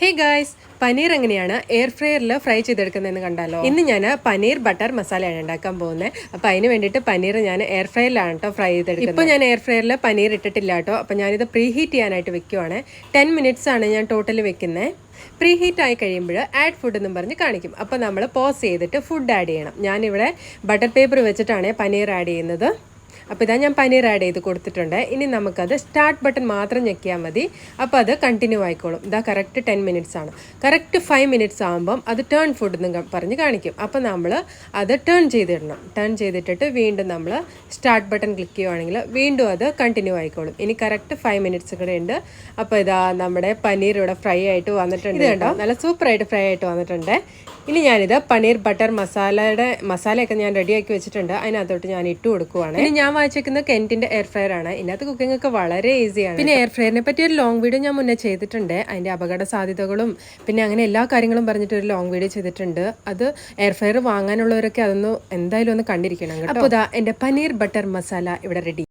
Hey guys paneer എങ്ങനെയാണ്? Air ഫ്രയറിൽ fry ചെയ്തെടുക്കുന്നതെന്ന് കണ്ടാലോ? ഇന്ന് ഞാൻ പനീർ ബട്ടർ മസാലയാണ് ഉണ്ടാക്കാൻ പോകുന്നത് അപ്പോൾ അതിന് വേണ്ടിയിട്ട് പനീർ ഞാൻ എയർ ഫ്രയറിലാണ് കേട്ടോ ഫ്രൈ ചെയ്തെടുക്കുന്നത്. ഇപ്പോൾ ഞാൻ എയർ ഫ്രയറിൽ പനീർ ഇട്ടിട്ടില്ല കേട്ടോ അപ്പോൾ ഞാനിത് പ്രീ ഹീറ്റ് ചെയ്യാനായിട്ട് വെക്കുവാണ്. ടെൻ മിനിറ്റ്സ് ആണ് ഞാൻ ടോട്ടൽ വെക്കുന്നത് പ്രീ ഹീറ്റ് ആയി കഴിയുമ്പോൾ ആഡ് ഫുഡ് എന്നും പറഞ്ഞ് കാണിക്കും. അപ്പോൾ നമ്മൾ പോസ് ചെയ്തിട്ട് ഫുഡ് ആഡ് ചെയ്യണം. ഞാനിവിടെ ബട്ടർ പേപ്പർ വെച്ചിട്ടാണ് പനീർ ആഡ് ചെയ്യുന്നത്. അപ്പോൾ ഇതാ ഞാൻ പനീർ ആഡ് ചെയ്ത് കൊടുത്തിട്ടുണ്ട്. ഇനി നമുക്കത് സ്റ്റാർട്ട് ബട്ടൺ മാത്രം ഞെക്കിയാൽ മതി. അപ്പോൾ അത് കണ്ടിന്യൂ ആയിക്കോളും. ഇതാ കറക്റ്റ് ടെൻ മിനിറ്റ്സ് ആണ്. കറക്റ്റ് ഫൈവ് മിനിറ്റ്സ് ആകുമ്പം അത് ടേൺ ഫുഡ് എന്ന് പറഞ്ഞ് കാണിക്കും. അപ്പോൾ നമ്മൾ അത് ടേൺ ചെയ്തിടണം. ടേൺ ചെയ്തിട്ടിട്ട് വീണ്ടും നമ്മൾ സ്റ്റാർട്ട് ബട്ടൺ ക്ലിക്ക് ചെയ്യുവാണെങ്കിൽ വീണ്ടും അത് കണ്ടിന്യൂ ആയിക്കോളും. ഇനി കറക്റ്റ് ഫൈവ് മിനിറ്റ്സ് കൂടെ ഉണ്ട്. അപ്പോൾ ഇതാ നമ്മുടെ പനീർ ഇവിടെ ഫ്രൈ ആയിട്ട് വന്നിട്ടുണ്ട് കേട്ടോ. നല്ല സൂപ്പറായിട്ട് ഫ്രൈ ആയിട്ട് വന്നിട്ടുണ്ട്. ഇനി ഞാനിത് പനീർ ബട്ടർ മസാലയുടെ മസാലയൊക്കെ ഞാൻ റെഡിയാക്കി വെച്ചിട്ടുണ്ട്. അതിനകത്തോട്ട് ഞാൻ ഇട്ട് കൊടുക്കുവാണ്. ഇനി ഞാൻ വായിച്ചേക്കുന്നത് കെന്റിന്റെ എയർ ഫ്രയർ ആണ്. ഇതിനകത്ത് കുക്കിംഗ് ഒക്കെ വളരെ ഈസിയാണ് പിന്നെ എയർ ഫ്രയറിനെ പറ്റി ഒരു ലോങ് വീഡിയോ ഞാൻ മുന്നേ ചെയ്തിട്ടുണ്ട്. അതിന്റെ അപകട സാധ്യതകളും പിന്നെ അങ്ങനെ എല്ലാ കാര്യങ്ങളും പറഞ്ഞിട്ട് ഒരു ലോങ് വീഡിയോ ചെയ്തിട്ടുണ്ട്. അത് എയർ ഫ്രയർ വാങ്ങാനുള്ളവരൊക്കെ അതൊന്ന് എന്തായാലും ഒന്ന് കണ്ടിരിക്കണം കേട്ടോ. അപ്പോൾ ഇതാ എന്റെ പനീർ ബട്ടർ മസാല ഇവിടെ റെഡി